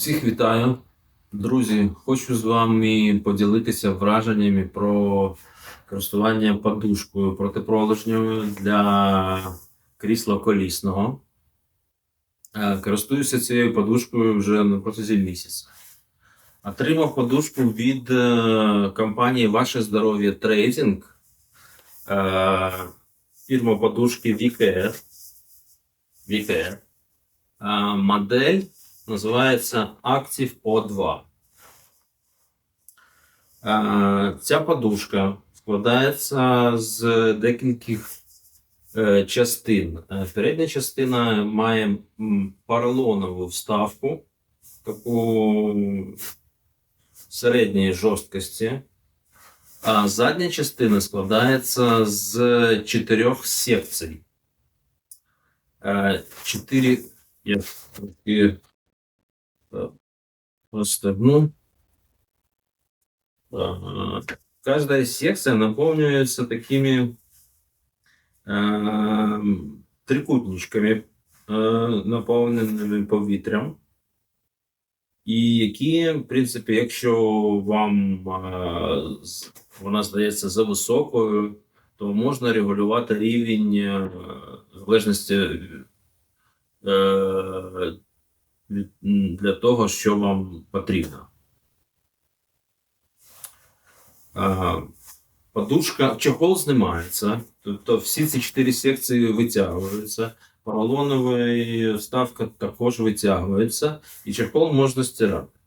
Всіх вітаю, друзі. Хочу з вами поділитися враженнями про користування подушкою протипролежньою для крісла колісного. Е, Користуюся цією подушкою вже на протязі місяця. Отримав подушку від е, компанії Ваше здоров'я Трейдинг. Е, Фірма подушки VKR. VKR. Модель називається Active O2. Е, Ця подушка складається з декількох е, частин. Е, Передня частина має поролонову вставку, таку середньої жорсткості. А задня частина складається з чотирьох секцій. Чотири. Я розстегну. Каждая секция наполняется такими э, трикутничками, э, наповненими повітрям. І які, в принципі, якщо вам е, вона здається за високою, то можна регулювати рівень залежності е, для того, що вам потрібно. Подушка, чохол знімається, тобто всі ці чотири секції витягуються. Поролонова вставка також витягується, і чехол можна стирати.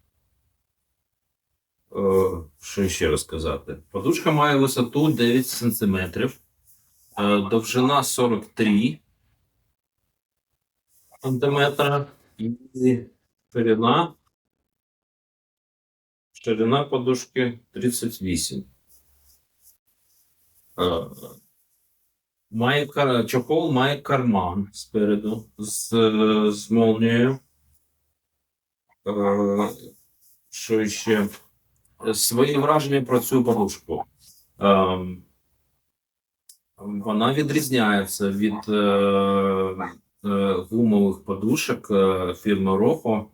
Е, Що ще розказати? Подушка має висоту 9 см, довжина 43 см і ширина. Ширина подушки 38. Е, Має чохол має карман спереду з, з молнією. Е, Що ще? Свої враження про цю подушку. Ем, Вона відрізняється від е, е, гумових подушок е, фірми Рохо.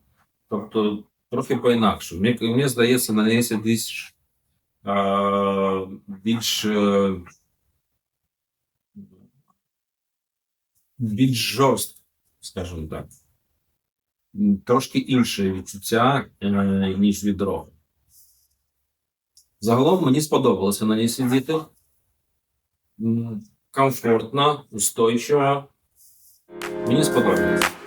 Тобто трохи по-інакше. Мені, здається, на неї більш, е, більш, е, більш жорстко, скажімо так. Трошки інше відчуття, е, ніж від Рохо. Загалом мені сподобалося на ній сидіти. Комфортно, устойчиво. Мені сподобалося.